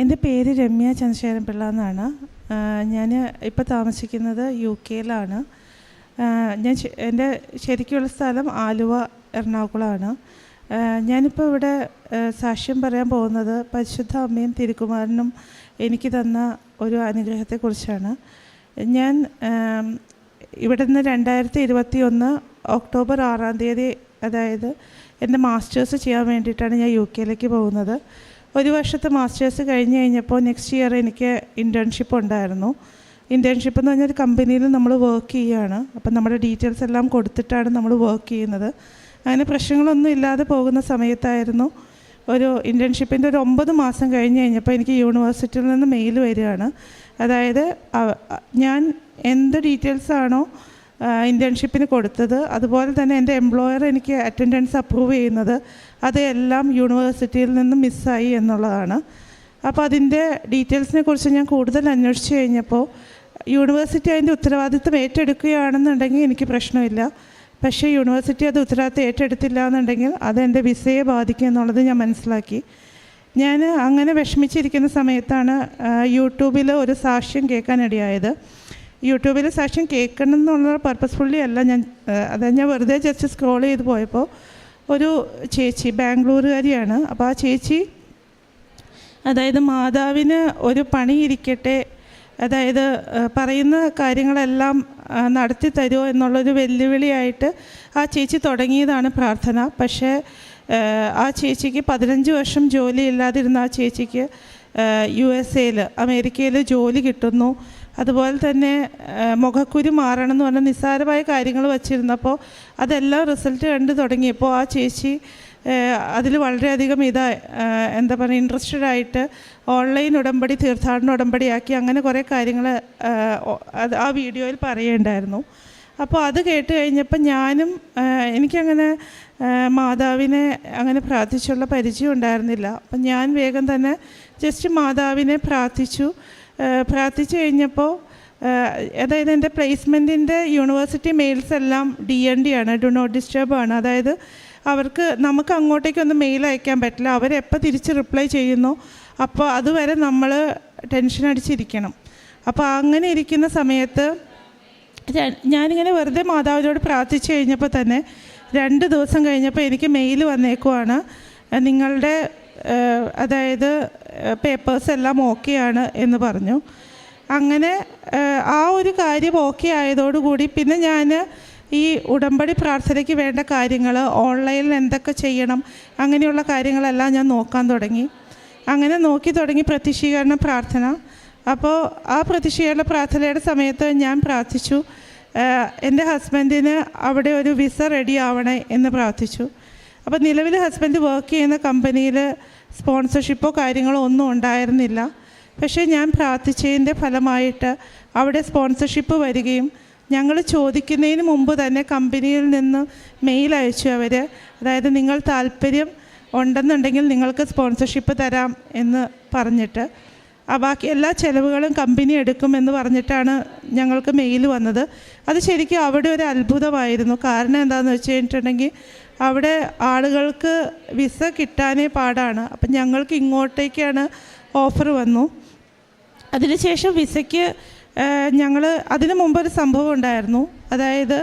എന്റെ പേര് രമ്യ ചന്ദ്രശേഖരൻ പിള്ള എന്നാണ് ഞാൻ ഇപ്പോൾ താമസിക്കുന്നത് യു കെയിലാണ്. ഞാൻ എന്റെ ശരിക്കുള്ള സ്ഥലം ആലുവ എറണാകുളമാണ്. ഞാനിപ്പോൾ ഇവിടെ സാക്ഷ്യം പറയാൻ പോകുന്നത് പരിശുദ്ധ അമ്മയും തിരുക്കുമാരനും എനിക്ക് തന്ന ഒരു അനുഗ്രഹത്തെക്കുറിച്ചാണ്. ഞാൻ ഇവിടെ നിന്ന് രണ്ടായിരത്തി ഇരുപത്തി ഒന്ന് ഒക്ടോബർ ആറാം തീയതി അതായത് എന്റെ മാസ്റ്റേഴ്സ് ചെയ്യാൻ വേണ്ടിയിട്ടാണ് ഞാൻ യു കെയിലേക്ക് പോകുന്നത്. ഒരു വർഷത്തെ മാസ്റ്റേഴ്സ് കഴിഞ്ഞ് കഴിഞ്ഞപ്പോൾ നെക്സ്റ്റ് ഇയർ എനിക്ക് ഇന്റേൺഷിപ്പ് ഉണ്ടായിരുന്നു. ഇന്റേൺഷിപ്പ് എന്ന് പറഞ്ഞാൽ ഒരു കമ്പനിയിൽ നമ്മൾ വർക്ക് ചെയ്യുകയാണ്. അപ്പം നമ്മുടെ ഡീറ്റെയിൽസ് എല്ലാം കൊടുത്തിട്ടാണ് നമ്മൾ വർക്ക് ചെയ്യുന്നത്. അങ്ങനെ പ്രശ്നങ്ങളൊന്നും ഇല്ലാതെ പോകുന്ന സമയത്തായിരുന്നു ഒരു ഇന്റേൺഷിപ്പിന്റെ ഒരു ഒമ്പത് മാസം കഴിഞ്ഞ് കഴിഞ്ഞപ്പോൾ എനിക്ക് യൂണിവേഴ്സിറ്റിയിൽ നിന്ന് മെയിൽ വരികയാണ്. അതായത് ഞാൻ എന്ത് ഡീറ്റെയിൽസ് ആണോ ഇന്റേൺഷിപ്പിന് കൊടുത്തത് അതുപോലെ തന്നെ എന്റെ എംപ്ലോയർ എനിക്ക് അറ്റൻഡൻസ് അപ്രൂവ് ചെയ്യുന്നത് അതെല്ലാം യൂണിവേഴ്സിറ്റിയിൽ നിന്ന് മിസ്സായി എന്നുള്ളതാണ്. അപ്പോൾ അതിന്റെ ഡീറ്റെയിൽസിനെ കുറിച്ച് ഞാൻ കൂടുതൽ അന്വേഷിച്ച് കഴിഞ്ഞപ്പോൾ യൂണിവേഴ്സിറ്റി അതിന്റെ ഉത്തരവാദിത്വം ഏറ്റെടുക്കുകയാണെന്നുണ്ടെങ്കിൽ എനിക്ക് പ്രശ്നമില്ല. പക്ഷേ യൂണിവേഴ്സിറ്റി അത് ഉത്തരവാദിത്വം ഏറ്റെടുത്തില്ല എന്നുണ്ടെങ്കിൽ അത് എന്റെ വിസയെ ബാധിക്കും എന്നുള്ളത് ഞാൻ മനസ്സിലാക്കി. ഞാൻ അങ്ങനെ വിഷമിച്ചിരിക്കുന്ന സമയത്താണ് യൂട്യൂബിൽ ഒരു സാക്ഷ്യം കേൾക്കാനിടയായത്. യൂട്യൂബിൽ സാക്ഷ്യം കേൾക്കണം എന്നുള്ള പർപ്പസ്ഫുള്ളി അല്ല ഞാൻ അതായത് ഞാൻ വെറുതെ ജസ്റ്റ് സ്ക്രോൾ ചെയ്ത് പോയപ്പോൾ ഒരു ചേച്ചി ബാംഗ്ലൂരുകാരിയാണ്. അപ്പോൾ ആ ചേച്ചി അതായത് മാതാവിന് ഒരു പണി ഇരിക്കട്ടെ അതായത് പറയുന്ന കാര്യങ്ങളെല്ലാം നടത്തി തരുമോ എന്നുള്ളൊരു വെല്ലുവിളിയായിട്ട് ആ ചേച്ചി തുടങ്ങിയതാണ് പ്രാർത്ഥന. പക്ഷേ ആ, ചേച്ചിക്ക് പതിനഞ്ച് വർഷം ജോലി ഇല്ലാതിരുന്ന ആ ചേച്ചിക്ക് യു എസ് എയിൽ അമേരിക്കയിൽ ജോലി കിട്ടുന്നു. അതുപോലെ തന്നെ മുഖക്കുരു മാറണം എന്ന് പറഞ്ഞ നിസ്സാരമായ കാര്യങ്ങൾ വച്ചിരുന്നപ്പോൾ അതെല്ലാം റിസൾട്ട് കണ്ട് തുടങ്ങിയപ്പോൾ ആ ചേച്ചി അതിൽ വളരെയധികം ഇതാ എന്താ പറയുക ഇൻട്രസ്റ്റഡ് ആയിട്ട് ഓൺലൈൻ ഉടമ്പടി തീർത്ഥാടന ഉടമ്പടിയാക്കി അങ്ങനെ കുറേ കാര്യങ്ങൾ ആ വീഡിയോയിൽ പറയുണ്ടായിരുന്നു അപ്പോൾ അത് കേട്ട് കഴിഞ്ഞപ്പോൾ ഞാനും എനിക്കങ്ങനെ മാതാവിനെ അങ്ങനെ പ്രാർത്ഥിച്ചുള്ള പരിചയം ഉണ്ടായിരുന്നില്ല. അപ്പം ഞാൻ വേഗം തന്നെ ജസ്റ്റ് മാതാവിനെ പ്രാർത്ഥിച്ചു. പ്രാർത്ഥിച്ചു കഴിഞ്ഞപ്പോൾ അതായത് എന്റെ പ്ലേസ്മെന്റിന്റെ യൂണിവേഴ്സിറ്റി മെയിൽസ് എല്ലാം ഡി എൻ ഡി ആണ് ഡു നോട്ട് ഡിസ്റ്റർബ് ആണ്. അതായത് അവർക്ക് നമുക്ക് അങ്ങോട്ടേക്കൊന്നും മെയിൽ അയക്കാൻ പറ്റില്ല. അവരെപ്പോൾ തിരിച്ച് റിപ്ലൈ ചെയ്യുന്നു? അപ്പോൾ അതുവരെ നമ്മൾ ടെൻഷൻ അടിച്ചിരിക്കണം. അപ്പോൾ അങ്ങനെ ഇരിക്കുന്ന സമയത്ത് ഞാനിങ്ങനെ വെറുതെ മാതാവിനോട് പ്രാർത്ഥിച്ചു കഴിഞ്ഞപ്പോൾ തന്നെ രണ്ട് ദിവസം കഴിഞ്ഞപ്പോൾ എനിക്ക് മെയിൽ വന്നേക്കുവാണ്. നിങ്ങളുടെ അതായത് പേപ്പേഴ്സ് എല്ലാം ഓക്കെയാണ് എന്ന് പറഞ്ഞു. അങ്ങനെ ആ ഒരു കാര്യം ഓക്കെ ആയതോടുകൂടി പിന്നെ ഞാൻ ഈ ഉടമ്പടി പ്രാർത്ഥനയ്ക്ക് വേണ്ട കാര്യങ്ങൾ ഓൺലൈനിൽ എന്തൊക്കെ ചെയ്യണം അങ്ങനെയുള്ള കാര്യങ്ങളെല്ലാം ഞാൻ നോക്കാൻ തുടങ്ങി. അങ്ങനെ നോക്കി തുടങ്ങി പ്രതിഷീകരണ പ്രാർത്ഥന. അപ്പോൾ ആ പ്രതിഷീകരണ പ്രാർത്ഥനയുടെ സമയത്ത് ഞാൻ പ്രാർത്ഥിച്ചു. എന്റെ ഹസ്ബൻഡിന് അവിടെ ഒരു വിസ റെഡി ആവണേ എന്ന് പ്രാർത്ഥിച്ചു. അപ്പോൾ നിലവിൽ ഹസ്ബൻഡ് വർക്ക് ചെയ്യുന്ന കമ്പനിയിൽ സ്പോൺസർഷിപ്പോ കാര്യങ്ങളോ ഒന്നും ഉണ്ടായിരുന്നില്ല. പക്ഷേ ഞാൻ പ്രാർത്ഥിച്ചതിന്റെ ഫലമായിട്ട് അവിടെ സ്പോൺസർഷിപ്പ് വരികയും ഞങ്ങൾ ചോദിക്കുന്നതിന് മുമ്പ് തന്നെ കമ്പനിയിൽ നിന്ന് മെയിൽ അയച്ചു അവർ അതായത് നിങ്ങൾ താല്പര്യം ഉണ്ടെന്നുണ്ടെങ്കിൽ നിങ്ങൾക്ക് സ്പോൺസർഷിപ്പ് തരാം എന്ന് പറഞ്ഞിട്ട്. ആ ബാക്കി എല്ലാ ചിലവുകളും കമ്പനി എടുക്കുമെന്ന് പറഞ്ഞിട്ടാണ് ഞങ്ങൾക്ക് മെയിൽ വന്നത്. അത് ശരിക്കും അവിടെ ഒരു അത്ഭുതമായിരുന്നു. കാരണം എന്താണെന്ന് വെച്ച് കഴിഞ്ഞിട്ടുണ്ടെങ്കിൽ അവിടെ ആളുകൾക്ക് വിസ കിട്ടാനേ പാടാണ്. അപ്പം ഞങ്ങൾക്ക് ഇങ്ങോട്ടേക്കാണ് ഓഫർ വന്നു. അതിനുശേഷം വിസയ്ക്ക് ഞങ്ങൾ അതിനു മുമ്പ് ഒരു സംഭവം ഉണ്ടായിരുന്നു. അതായത്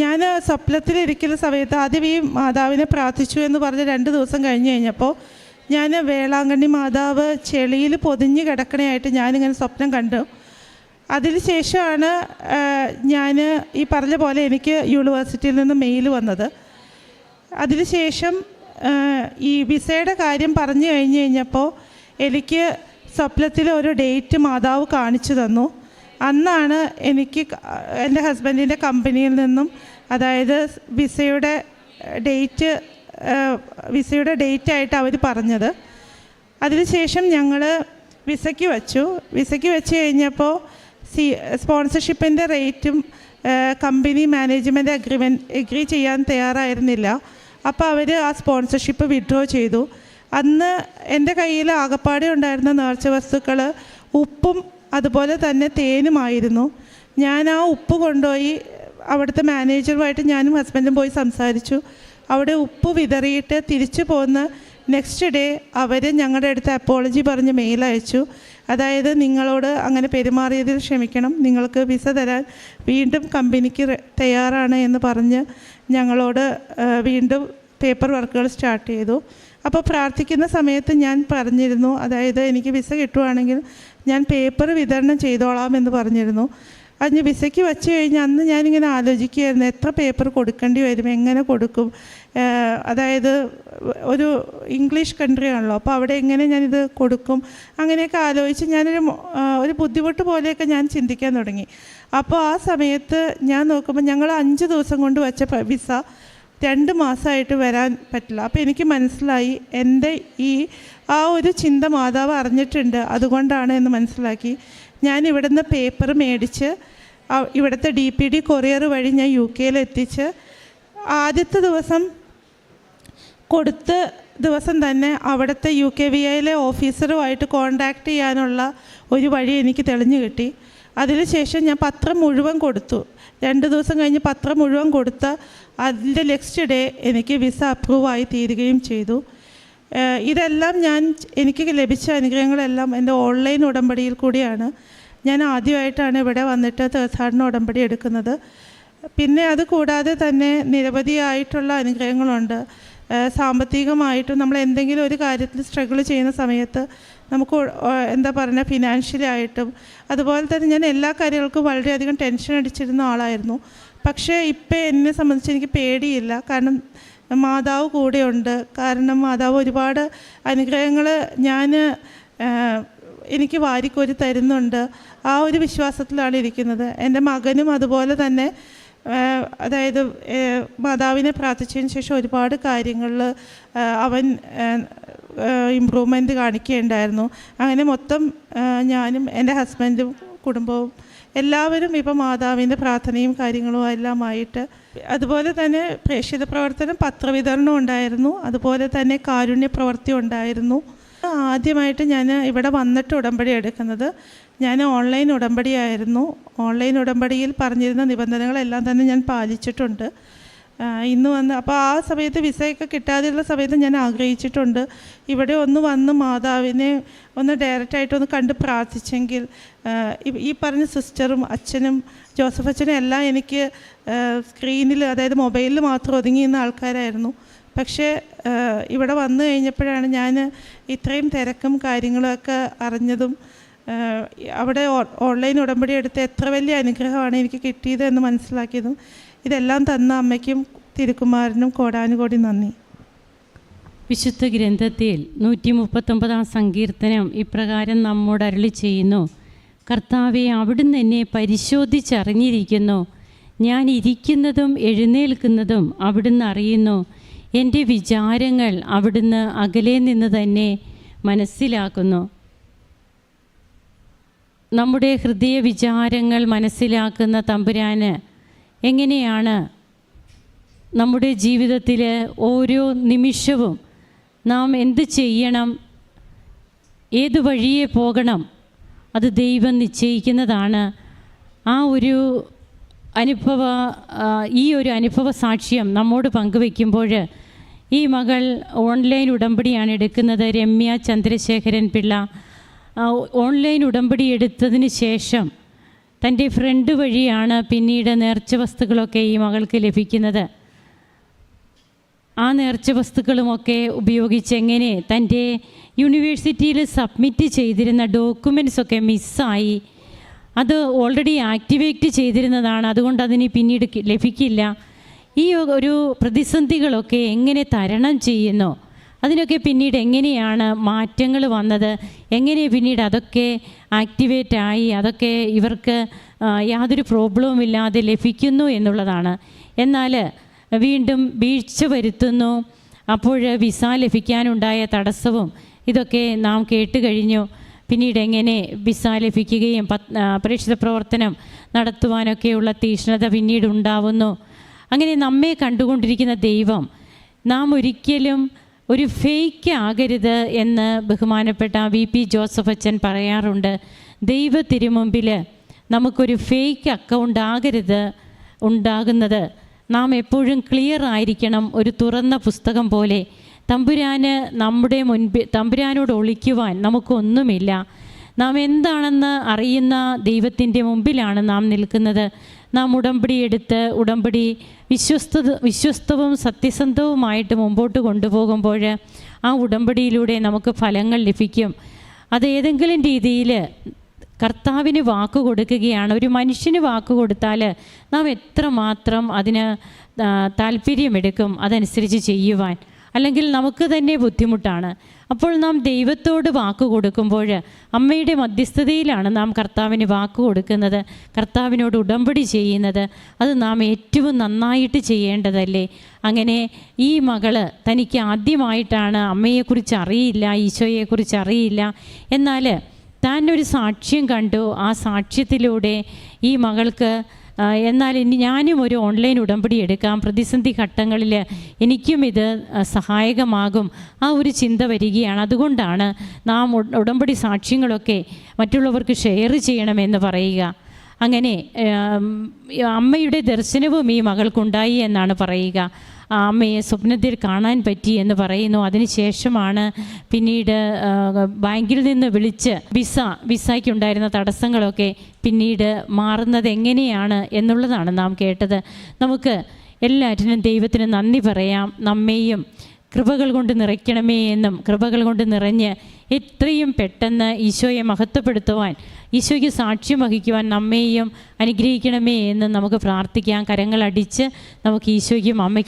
ഞാൻ സ്വപ്നത്തിലിരിക്കുന്ന സമയത്ത് ആദ്യം ഈ മാതാവിനെ പ്രാർത്ഥിച്ചു എന്ന് പറഞ്ഞ് രണ്ട് ദിവസം കഴിഞ്ഞ് കഴിഞ്ഞപ്പോൾ ഞാൻ വേളാങ്കണ്ണി മാതാവ് ചെളിയിൽ പൊതിഞ്ഞ് കിടക്കണയായിട്ട് ഞാനിങ്ങനെ സ്വപ്നം കണ്ടു. അതിനുശേഷമാണ് ഞാൻ ഈ പറഞ്ഞ പോലെ എനിക്ക് യൂണിവേഴ്സിറ്റിയിൽ നിന്ന് മെയിൽ വന്നത്. അതിനുശേഷം ശേഷം ഈ വിസയുടെ കാര്യം പറഞ്ഞു കഴിഞ്ഞ് കഴിഞ്ഞപ്പോൾ എനിക്ക് സ്വപ്നത്തിൽ ഒരു ഡേറ്റ് മാതാവ് കാണിച്ചു തന്നു. അന്നാണ് എനിക്ക് എന്റെ ഹസ്ബൻഡിന്റെ കമ്പനിയിൽ നിന്നും അതായത് വിസയുടെ ഡേറ്റ് വിസയുടെ ഡേറ്റ് ആയിട്ട് അവർ പറഞ്ഞത്. അതിനുശേഷം ഞങ്ങൾ വിസയ്ക്ക് വച്ചു. വിസയ്ക്ക് വെച്ച് കഴിഞ്ഞപ്പോൾ സി സ്പോൺസർഷിപ്പിന്റെ റേറ്റും കമ്പനി മാനേജ്മെന്റ് അഗ്രിമെന്റ് എഗ്രി ചെയ്യാൻ തയ്യാറായിരുന്നില്ല. അപ്പോൾ അവർ ആ സ്പോൺസർഷിപ്പ് വിഡ്രോ ചെയ്തു. അന്ന് എന്റെ കയ്യിൽ ആകപ്പാടെ ഉണ്ടായിരുന്ന നേർച്ച വസ്തുക്കൾ ഉപ്പും അതുപോലെ തന്നെ തേനുമായിരുന്നു ഞാൻ ആ ഉപ്പ് കൊണ്ടുപോയി അവിടുത്തെ മാനേജറുമായിട്ട് ഞാനും ഹസ്ബൻഡും പോയി സംസാരിച്ചു. അവിടെ ഉപ്പ് വിതറിയിട്ട് തിരിച്ചു പോന്ന് നെക്സ്റ്റ് ഡേ അവർ ഞങ്ങളുടെ അടുത്ത് അപ്പോളജി പറഞ്ഞ് മെയിൽ അയച്ചു. അതായത് നിങ്ങളോട് അങ്ങനെ പെരുമാറിയതിൽ ക്ഷമിക്കണം. നിങ്ങൾക്ക് വിസ തരാൻ വീണ്ടും കമ്പനിക്ക് തയ്യാറാണ് എന്ന് പറഞ്ഞ് ഞങ്ങളോട് വീണ്ടും പേപ്പർ വർക്കുകൾ സ്റ്റാർട്ട് ചെയ്തു. അപ്പോൾ പ്രാർത്ഥിക്കുന്ന സമയത്ത് ഞാൻ പറഞ്ഞിരുന്നു. അതായത് എനിക്ക് വിസ കിട്ടുവാണെങ്കിൽ ഞാൻ പേപ്പർ വിതരണം ചെയ്തോളാം എന്ന് പറഞ്ഞിരുന്നു. അതിന് വിസയ്ക്ക് വെച്ച് കഴിഞ്ഞാൽ അന്ന് ഞാനിങ്ങനെ ആലോചിക്കുകയായിരുന്നു എത്ര പേപ്പർ കൊടുക്കേണ്ടി വരും എങ്ങനെ കൊടുക്കും? അതായത് ഒരു ഇംഗ്ലീഷ് കൺട്രി ആണല്ലോ അപ്പോൾ അവിടെ എങ്ങനെ ഞാനിത് കൊടുക്കും? അങ്ങനെയൊക്കെ ആലോചിച്ച് ഞാനൊരു ഒരു ബുദ്ധിമുട്ട് പോലെയൊക്കെ ഞാൻ ചിന്തിക്കാൻ തുടങ്ങി. അപ്പോൾ ആ സമയത്ത് ഞാൻ നോക്കുമ്പോൾ ഞങ്ങൾ അഞ്ച് ദിവസം കൊണ്ട് വെച്ച വിസ രണ്ട് മാസമായിട്ട് വരാൻ പറ്റില്ല. അപ്പോൾ എനിക്ക് മനസ്സിലായി എന്റെ ഈ ആ ഒരു ചിന്ത മാതാവ് അറിഞ്ഞിട്ടുണ്ട് അതുകൊണ്ടാണ് എന്ന് മനസ്സിലാക്കി. ഞാൻ ഇവിടുന്ന് പേപ്പർ മേടിച്ച് ഇവിടുത്തെ ഡി പി ഡി കൊറിയർ വഴി ഞാൻ യു കെയിൽ എത്തിച്ച് ആദ്യത്തെ ദിവസം കൊടുത്ത ദിവസം തന്നെ അവിടുത്തെ യു കെ വി ഐയിലെ ഓഫീസറുമായിട്ട് കോണ്ടാക്ട് ചെയ്യാനുള്ള ഒരു വഴി എനിക്ക് തെളിഞ്ഞു കിട്ടി. അതിനുശേഷം ഞാൻ പത്രം മുഴുവൻ കൊടുത്തു. രണ്ട് ദിവസം കഴിഞ്ഞ് പത്രം മുഴുവൻ കൊടുത്ത അതിന്റെ നെക്സ്റ്റ് ഡേ എനിക്ക് വിസ അപ്രൂവായി തീരുകയും ചെയ്തു. ഇതെല്ലാം ഞാൻ എനിക്ക് ലഭിച്ച അനുഗ്രഹങ്ങളെല്ലാം എന്റെ ഓൺലൈൻ ഉടമ്പടിയിൽ കൂടിയാണ്. ഞാൻ ആദ്യമായിട്ടാണ് ഇവിടെ വന്നിട്ട് തീർത്ഥാടന ഉടമ്പടി എടുക്കുന്നത്. പിന്നെ അത് കൂടാതെ തന്നെ നിരവധിയായിട്ടുള്ള അനുഗ്രഹങ്ങളുണ്ട്. സാമ്പത്തികമായിട്ടും നമ്മൾ എന്തെങ്കിലും ഒരു കാര്യത്തിൽ സ്ട്രഗിൾ ചെയ്യുന്ന സമയത്ത് നമുക്ക് എന്താ പറയുക ഫിനാൻഷ്യലി ആയിട്ടും അതുപോലെ തന്നെ ഞാൻ എല്ലാ കാര്യങ്ങൾക്കും വളരെയധികം ടെൻഷൻ അടിച്ചിരുന്ന ആളായിരുന്നു. പക്ഷേ ഇപ്പം എന്നെ സംബന്ധിച്ച് എനിക്ക് പേടിയില്ല. കാരണം മാതാവ് കൂടെയുണ്ട്. കാരണം മാതാവ് ഒരുപാട് അനുഗ്രഹങ്ങൾ ഞാൻ എനിക്ക് വാരിക്കോരി തരുന്നുണ്ട്. ആ ഒരു വിശ്വാസത്തിലാണ് ഇരിക്കുന്നത്. എന്റെ മകനും അതുപോലെ തന്നെ അതായത് മാതാവിനെ പ്രാർത്ഥിച്ചതിന് ശേഷം ഒരുപാട് കാര്യങ്ങളിൽ അവൻ ഇമ്പ്രൂവ്മെന്റ് കാണിക്കുകയുണ്ടായിരുന്നു. അങ്ങനെ മൊത്തം ഞാനും എന്റെ ഹസ്ബൻഡും കുടുംബവും എല്ലാവരും ഇപ്പോൾ മാതാവിന്റെ പ്രാർത്ഥനയും കാര്യങ്ങളും എല്ലാമായിട്ട് അതുപോലെ തന്നെ പ്രേക്ഷിത പ്രവർത്തനം പത്രവിതരണം ഉണ്ടായിരുന്നു. അതുപോലെ തന്നെ കാരുണ്യ പ്രവൃത്തി ഉണ്ടായിരുന്നു. ആദ്യമായിട്ട് ഞാൻ ഇവിടെ വന്നിട്ട് ഉടമ്പടി എടുക്കുന്നത് ഞാൻ ഓൺലൈൻ ഉടമ്പടിയായിരുന്നു. ഓൺലൈൻ ഉടമ്പടിയിൽ പറഞ്ഞിരുന്ന നിബന്ധനകളെല്ലാം തന്നെ ഞാൻ പാലിച്ചിട്ടുണ്ട്. ഇന്ന് വന്ന് അപ്പോൾ ആ സമയത്ത് വിസയൊക്കെ കിട്ടാതെയുള്ള സമയത്ത് ഞാൻ ആഗ്രഹിച്ചിട്ടുണ്ട്. ഇവിടെ ഒന്ന് വന്ന് മാതാവിനെ ഒന്ന് ഡയറക്റ്റായിട്ട് ഒന്ന് കണ്ട് പ്രാർത്ഥിച്ചെങ്കിൽ ഈ- പറഞ്ഞ സിസ്റ്ററും അച്ഛനും ജോസഫ് അച്ഛനും എല്ലാം എനിക്ക് സ്ക്രീനിൽ അതായത് മൊബൈലിൽ മാത്രം ഒതുങ്ങി ഒതുങ്ങിയിരുന്ന ആൾക്കാരായിരുന്നു. പക്ഷേ ഇവിടെ വന്നു കഴിഞ്ഞപ്പോഴാണ് ഞാൻ ഇത്രയും തിരക്കും കാര്യങ്ങളൊക്കെ അറിഞ്ഞതും അവിടെ ഓൺലൈൻ ഉടമ്പടി എടുത്ത് എത്ര വലിയ അനുഗ്രഹമാണ് എനിക്ക് കിട്ടിയത് എന്ന് മനസ്സിലാക്കിയതും. ഇതെല്ലാം തന്ന അമ്മയ്ക്കും തിരുക്കുമാരനും കോടാനുകോടി നന്ദി. വിശുദ്ധ ഗ്രന്ഥത്തിൽ നൂറ്റി മുപ്പത്തൊമ്പതാം സങ്കീർത്തനം ഇപ്രകാരം നമ്മോട് അരളി ചെയ്യുന്നു. കർത്താവെ അവിടുന്ന് എന്നെ പരിശോധിച്ചറിഞ്ഞിരിക്കുന്നു. ഞാൻ ഇരിക്കുന്നതും എഴുന്നേൽക്കുന്നതും അവിടുന്ന് അറിയുന്നു. എന്റെ വിചാരങ്ങൾ അവിടുന്ന് അകലെ നിന്ന് തന്നെ മനസ്സിലാക്കുന്നു. നമ്മുടെ ഹൃദയ വിചാരങ്ങൾ മനസ്സിലാക്കുന്ന തമ്പുരാന് എങ്ങനെയാണ് നമ്മുടെ ജീവിതത്തിൽ ഓരോ നിമിഷവും നാം എന്ത് ചെയ്യണം? ഏത് വഴിയെ പോകണം? അത് ദൈവം നിശ്ചയിക്കുന്നതാണ്. ആ ഒരു അനുഭവ ഈ ഒരു അനുഭവ സാക്ഷ്യം നമ്മോട് പങ്കുവെക്കുമ്പോൾ ഈ മകൾ ഓൺലൈൻ ഉടമ്പടിയാണ് എടുക്കുന്നത്. രമ്യ ചന്ദ്രശേഖരൻ പിള്ള. ഓൺലൈൻ ഉടമ്പടി എടുത്തതിന് ശേഷം തന്റെ ഫ്രണ്ട് വഴിയാണ് പിന്നീട് നേർച്ച വസ്തുക്കളൊക്കെ ഈ മകൾക്ക് ലഭിക്കുന്നത്. ആ നേർച്ച വസ്തുക്കളുമൊക്കെ ഉപയോഗിച്ച് എങ്ങനെ തന്റെ യൂണിവേഴ്സിറ്റിയിൽ സബ്മിറ്റ് ചെയ്തിരുന്ന ഡോക്യുമെൻസൊക്കെ മിസ്സായി. അത് ഓൾറെഡി ആക്ടിവേറ്റ് ചെയ്തിരുന്നതാണ്. അതുകൊണ്ട് അതിന് പിന്നീട് ലഭിക്കില്ല. ഈ ഒരു പ്രതിസന്ധികളൊക്കെ എങ്ങനെ തരണം ചെയ്യുന്നു? അതിനൊക്കെ പിന്നീട് എങ്ങനെയാണ് മാറ്റങ്ങൾ വന്നത്? എങ്ങനെ പിന്നീട് അതൊക്കെ ആക്ടിവേറ്റ് ആയി? അതൊക്കെ ഇവർക്ക് യാതൊരു പ്രോബ്ലവും ഇല്ലാതെ ലഭിക്കുന്നു എന്നുള്ളതാണ്. എന്നാൽ വീണ്ടും വീഴ്ച വരുത്തുന്നു. അപ്പോൾ വിസ ലഭിക്കാനുണ്ടായ തടസ്സവും ഇതൊക്കെ നാം കേട്ട് കഴിഞ്ഞു. പിന്നീട് എങ്ങനെ വിസ ലഭിക്കുകയും പത്- പരീക്ഷിത പ്രേക്ഷിത പ്രവർത്തനം നടത്തുവാനൊക്കെയുള്ള തീഷ്ണത പിന്നീട് ഉണ്ടാവുന്നു. അങ്ങനെ നമ്മെ കണ്ടുകൊണ്ടിരിക്കുന്ന ദൈവം നാം ഒരിക്കലും ഒരു ഫേക്ക് ആകരുത് എന്ന് ബഹുമാനപ്പെട്ട വി പി ജോസഫ് അച്ഛൻ പറയാറുണ്ട്. ദൈവ തിരുമുമ്പിൽ നമുക്കൊരു ഫേക്ക് അക്കൗണ്ട് ആകരുത് ഉണ്ടാകുന്നത്. നാം എപ്പോഴും ക്ലിയർ ആയിരിക്കണം ഒരു തുറന്ന പുസ്തകം പോലെ. തമ്പുരാന് നമ്മുടെ മുൻപിൽ തമ്പുരാനോട് ഒളിക്കുവാൻ നമുക്കൊന്നുമില്ല. നാം എന്താണെന്ന് അറിയുന്ന ദൈവത്തിന്റെ മുമ്പിലാണ് നാം നിൽക്കുന്നത്. നാം ഉടമ്പടി എടുത്ത് ഉടമ്പടി വിശ്വസ്ത വിശ്വസ്തവും സത്യസന്ധവുമായിട്ട് മുമ്പോട്ട് കൊണ്ടുപോകുമ്പോൾ ആ ഉടമ്പടിയിലൂടെ നമുക്ക് ഫലങ്ങൾ ലഭിക്കും. അത് ഏതെങ്കിലും രീതിയിൽ കർത്താവിന് വാക്ക് കൊടുക്കുകയാണ്. ഒരു മനുഷ്യന് വാക്ക് കൊടുത്താൽ നാം എത്രമാത്രം അതിന് താല്പര്യമെടുക്കും. അതനുസരിച്ച് ചെയ്യുവാൻ. അല്ലെങ്കിൽ നമുക്ക് തന്നെ ബുദ്ധിമുട്ടാണ്. അപ്പോൾ നാം ദൈവത്തോട് വാക്ക് കൊടുക്കുമ്പോൾ അമ്മയുടെ മധ്യസ്ഥതയിലാണ് നാം കർത്താവിന് വാക്ക് കൊടുക്കുന്നത്. കർത്താവിനോട് ഉടമ്പടി ചെയ്യുന്നത്. അത് നാം ഏറ്റവും നന്നായിട്ട് ചെയ്യേണ്ടതല്ലേ? അങ്ങനെ ഈ മകൾ തനിക്ക് ആദ്യമായിട്ടാണ് അമ്മയെക്കുറിച്ച് അറിയില്ല ഈശോയെക്കുറിച്ച് അറിയില്ല. എന്നാൽ താൻ ഒരു സാക്ഷ്യം കണ്ടു. ആ സാക്ഷ്യത്തിലൂടെ ഈ മകൾക്ക് എന്നാൽ ഇനി ഞാനും ഒരു ഓൺലൈൻ ഉടമ്പടി എടുക്കാം. പ്രതിസന്ധി ഘട്ടങ്ങളിൽ എനിക്കും ഇത് സഹായകമാകും. ആ ഒരു ചിന്ത വരികയാണ്. അതുകൊണ്ടാണ് നാം ഉടമ്പടി സാക്ഷ്യങ്ങളൊക്കെ മറ്റുള്ളവർക്ക് ഷെയർ ചെയ്യണമെന്ന് പറയുക. അങ്ങനെ അമ്മയുടെ ദർശനവും ഈ മകൾക്കുണ്ടായി എന്നാണ് പറയുക. ആ അമ്മയെ സ്വപ്നത്തിൽ കാണാൻ പറ്റി എന്ന് പറയുന്നു. അതിനുശേഷമാണ് പിന്നീട് ബാങ്കിൽ നിന്ന് വിളിച്ച് വിസ വിസയ്ക്കുണ്ടായിരുന്ന തടസ്സങ്ങളൊക്കെ പിന്നീട് മാറുന്നത് എങ്ങനെയാണ് എന്നുള്ളതാണ് നാം കേട്ടത്. നമുക്ക് എല്ലാറ്റിനും ദൈവത്തിന് നന്ദി പറയാം. നമ്മെയും കൃപകൾ കൊണ്ട് നിറയ്ക്കണമേ എന്നും കൃപകൾ കൊണ്ട് നിറഞ്ഞ് എത്രയും പെട്ടെന്ന് ഈശോയെ മഹത്വപ്പെടുത്തുവാൻ ഈശോയ്ക്ക് സാക്ഷ്യം വഹിക്കുവാൻ നമ്മെയും അനുഗ്രഹിക്കണമേ എന്ന് നമുക്ക് പ്രാർത്ഥിക്കാം. കരങ്ങളടിച്ച് നമുക്ക് ഈശോയ്ക്കും അമ്മയ്ക്കും